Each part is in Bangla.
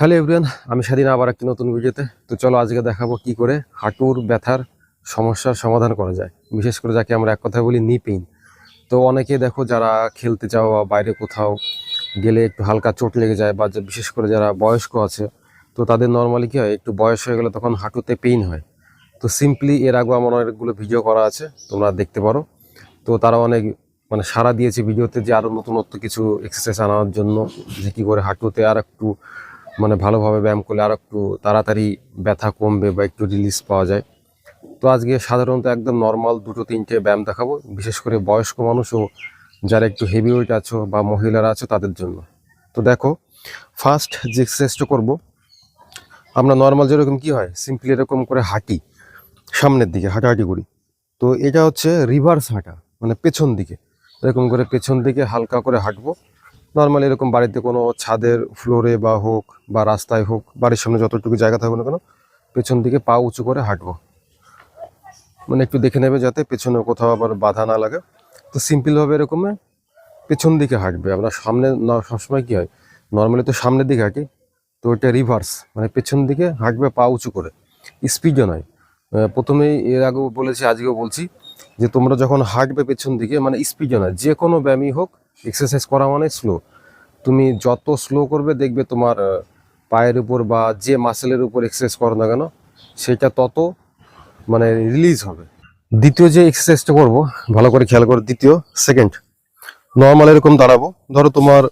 হ্যালো এভরিয়ান আমি স্বাধীন আবার একটি নতুন ভিডিওতে। তো চলো আজকে দেখাবো কি করে হাঁটুর ব্যথার সমস্যার সমাধান করা যায়। বিশেষ করে যাকে আমরা এক কথায় বলি নি পেইন তো অনেকে দেখো যারা খেলতে বা বাইরে কোথাও গেলে একটু হালকা চোট লেগে যায় বা বিশেষ করে যারা বয়স্ক আছে, তো তাদের নর্মালি কি হয়, একটু বয়স হয়ে গেলে তখন হাঁটুতে পেইন হয়। তো সিম্পলি এর আগেও আমার অনেকগুলো ভিডিও করা আছে, তোমরা দেখতে পারো। তো তারা অনেক মানে সারা দিয়েছে ভিডিওতে যে আরও নতুনত্ব কিছু এক্সারসাইজ আনার জন্য, যে কী করে হাঁটুতে আর একটু মানে ভালোভাবে ব্যায়াম করলে আর একটু তাড়াতাড়ি ব্যথা কমবে বা একটু রিলিজ পাওয়া যায়। তো আজকে সাধারণত একদম নর্মাল দুটো তিনটে ব্যায়াম দেখাবো, বিশেষ করে বয়স্ক মানুষ ও যারা একটু হেভি ওয়েট আছো বা মহিলারা আছো তাদের জন্য। তো দেখো ফার্স্ট যে এক্সারসাইজটা করব, আমরা নর্মাল যেরকম কি হয় সিম্পলি এরকম করে হাঁটি, সামনের দিকে হাঁটাহাঁটি করি। তো এটা হচ্ছে রিভার্স হাঁটা মানে পেছন দিকে। এরকম করে পেছন দিকে হালকা করে হাঁটবো। নর্মালি এরকম বাড়িতে কোনো ছাদের ফ্লোরে বা হোক বা রাস্তায় হোক, বাড়ির সামনে যতটুকু জায়গা থাকবে না কেন, পেছন দিকে পা উঁচু করে হাঁটবো। মানে একটু দেখে নেবে যাতে পেছনে কোথাও আবার বাধা না লাগে। তো সিম্পলভাবে এরকম পেছন দিকে হাঁটবে। আমরা সামনে সবসময় কী হয় নর্মালি তো সামনের দিকে হাঁটি, তো এটা রিভার্স মানে পেছন দিকে হাঁটবে পা উঁচু করে। স্পিডও নয়। প্রথমেই এর আগেও বলেছি, আজকেও বলছি যে তোমরা যখন হাঁটবে পেছন দিকে মানে স্পিডও না যে কোনো ব্যায়ামই হোক এক্সারসাইজ করা মানে স্লো তুমি যত স্লো করবে, দেখবে তোমার পায়ের উপর বা যে মাসেলের উপর এক্সারসাইজ করো না কেন, সেটা তত মানে রিলিজ হবে। দ্বিতীয় যে এক্সারসাইজটা করব, ভালো করে খেয়াল করো, দ্বিতীয় সেকেন্ড নর্মাল এরকম দাঁড়াবো। ধরো তোমার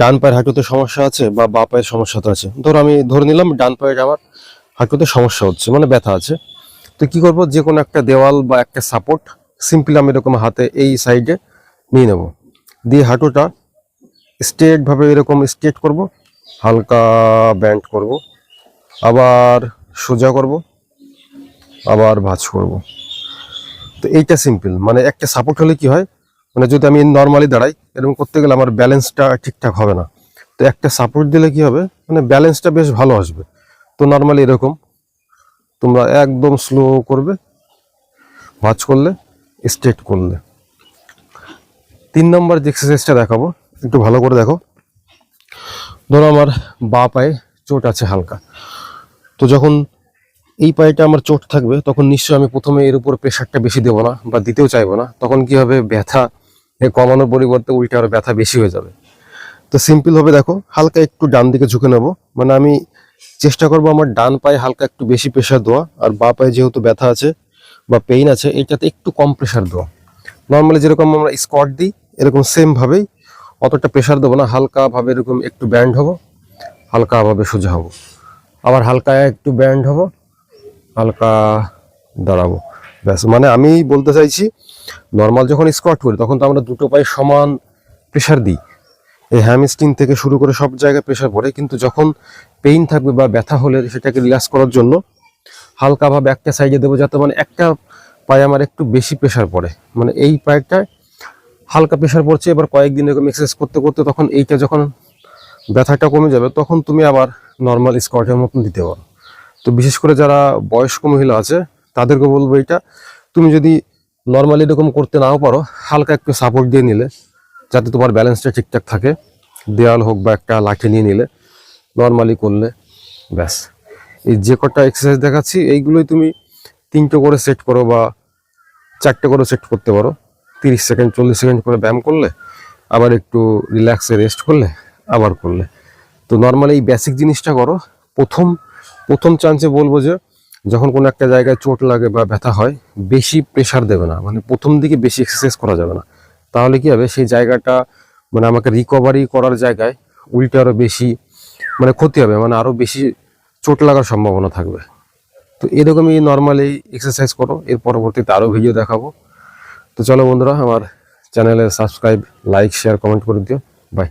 ডান পায়ের হাঁটুতে সমস্যা আছে বা বা পায়ের সমস্যা আছে। ধরো আমি ধরে নিলাম ডান পায়ের আমার হাঁটুতে সমস্যা হচ্ছে মানে ব্যথা আছে। তো কি করব? যে কোনো একটা দেওয়াল বা একটা সাপোর্ট সিম্পলি আমি এরকম হাতে এই সাইডে নিয়ে নেব। দিয়ে হাঁটুটা স্ট্রেটভাবে এরকম স্ট্রেট করব, হালকা ব্যান্ড করব, আবার সোজা করব, আবার ভাঁজ করব। তো এইটা সিম্পল মানে একটা সাপোর্ট হলে কি হয়? মানে যদি আমি নর্মালি দাঁড়াই, এরকম করতে গেলে আমার ব্যালেন্সটা ঠিকঠাক হবে না। তো একটা সাপোর্ট দিলে কি হবে? মানে ব্যালেন্সটা বেশ ভালো আসবে। তো নর্মালি এরকম তোমরা একদম স্লো করবে, ভাঁজ করলে স্ট্রেট করলে। তিন নম্বর যে এক্সারসাইজটা দেখাবো, একটু ভালো করে দেখো। ধরো আমার বা পায়ে চোট আছে হালকা। তো যখন এই পায়েটা আমার চোট থাকবে, তখন নিশ্চয়ই আমি প্রথমে এর উপর প্রেশারটা বেশি দেবো না বা দিতেও চাইব না। তখন কি হবে? ব্যথা কমানোর পরিবর্তে উল্টে আরও ব্যথা বেশি হয়ে যাবে। তো সিম্পল ভাবে দেখো, হালকা একটু ডান দিকে ঝুঁকে নেব। মানে আমি চেষ্টা করব আমার ডান পায়ে হালকা একটু বেশি প্রেশার দেওয়া, আর বা পায়ে যেহেতু ব্যথা আছে বা পেইন আছে, এটাতে একটু কম প্রেশার দেওয়া। নর্মালি যেরকম আমরা স্কট দিই, এরকম সেমভাবেই অতটা প্রেশার দেবো না, হালকাভাবে এরকম একটু ব্যান্ড হব, হালকাভাবে সোজা হব। আবার হালকা একটু ব্যান্ড হব, হালকা দাঁড়াবো। ব্যাস মানে আমি বলতে চাইছি নর্মাল যখন স্কোয়াট করি, তখন তো আমরা দুটো পায়ে সমান প্রেশার দিই। এই হ্যামস্ট্রিং থেকে শুরু করে সব জায়গায় প্রেশার পড়ে, কিন্তু যখন পেইন থাকবে বা ব্যথা হলে সেটাকে রিল্যাক্স করার জন্য হালকাভাবে একটা সাইডে দেবো যাতে মানে একটা পায়ে আমার একটু বেশি প্রেশার পড়ে। মানে এই পায়েটায় হালকা প্রেশার পড়ছে, এবার কয়েকদিন এরকম এক্সারসাইজ করতে করতে তখন এইটা যখন ব্যথাটা কমে যাবে, তখন তুমি আবার নর্মাল স্কোয়াটের মতন দিতে পারো। তো বিশেষ করে যারা বয়স্ক মহিলা আছে, তাদেরকে বলব এটা তুমি যদি নর্মালি এরকম করতে নাও পারো, হালকা একটু সাপোর্ট দিয়ে নিলে। যাতে তোমার ব্যালেন্সটা ঠিকঠাক থাকে। দেওয়াল হোক বা একটা লাঠি নিয়ে নিলে নর্মালি করলে, ব্যাস। এই যে কটা এক্সারসাইজ দেখাচ্ছি, এইগুলোই তুমি তিনটে করে সেট করো বা চারটে করে সেট করতে পারো। তিরিশ সেকেন্ড চল্লিশ সেকেন্ড করে ব্যায়াম করলে, আবার একটু রিল্যাক্সে রেস্ট করলে, আবার করলে। তো নর্মালি এই বেসিক জিনিসটা করো। প্রথম প্রথম চান্সে বলব যে, যখন কোনো একটা জায়গায় চোট লাগে বা ব্যথা হয়, বেশি প্রেশার দেবে না। মানে প্রথম দিকে বেশি এক্সারসাইজ করা যাবে না। তাহলে কি হবে? সেই জায়গাটা মানে আমাকে রিকভারি করার জায়গায় উল্টে আরও বেশি মানে ক্ষতি হবে মানে আরও বেশি চোট লাগার সম্ভাবনা থাকবে। তো এরকমই নর্মালি এক্সারসাইজ করো, এর পরবর্তীতে আরও ভিডিও দেখাবো। তো চলো বন্ধুরা, আমার চ্যানেলে সাবস্ক্রাইব লাইক শেয়ার কমেন্ট করে দিও। বাই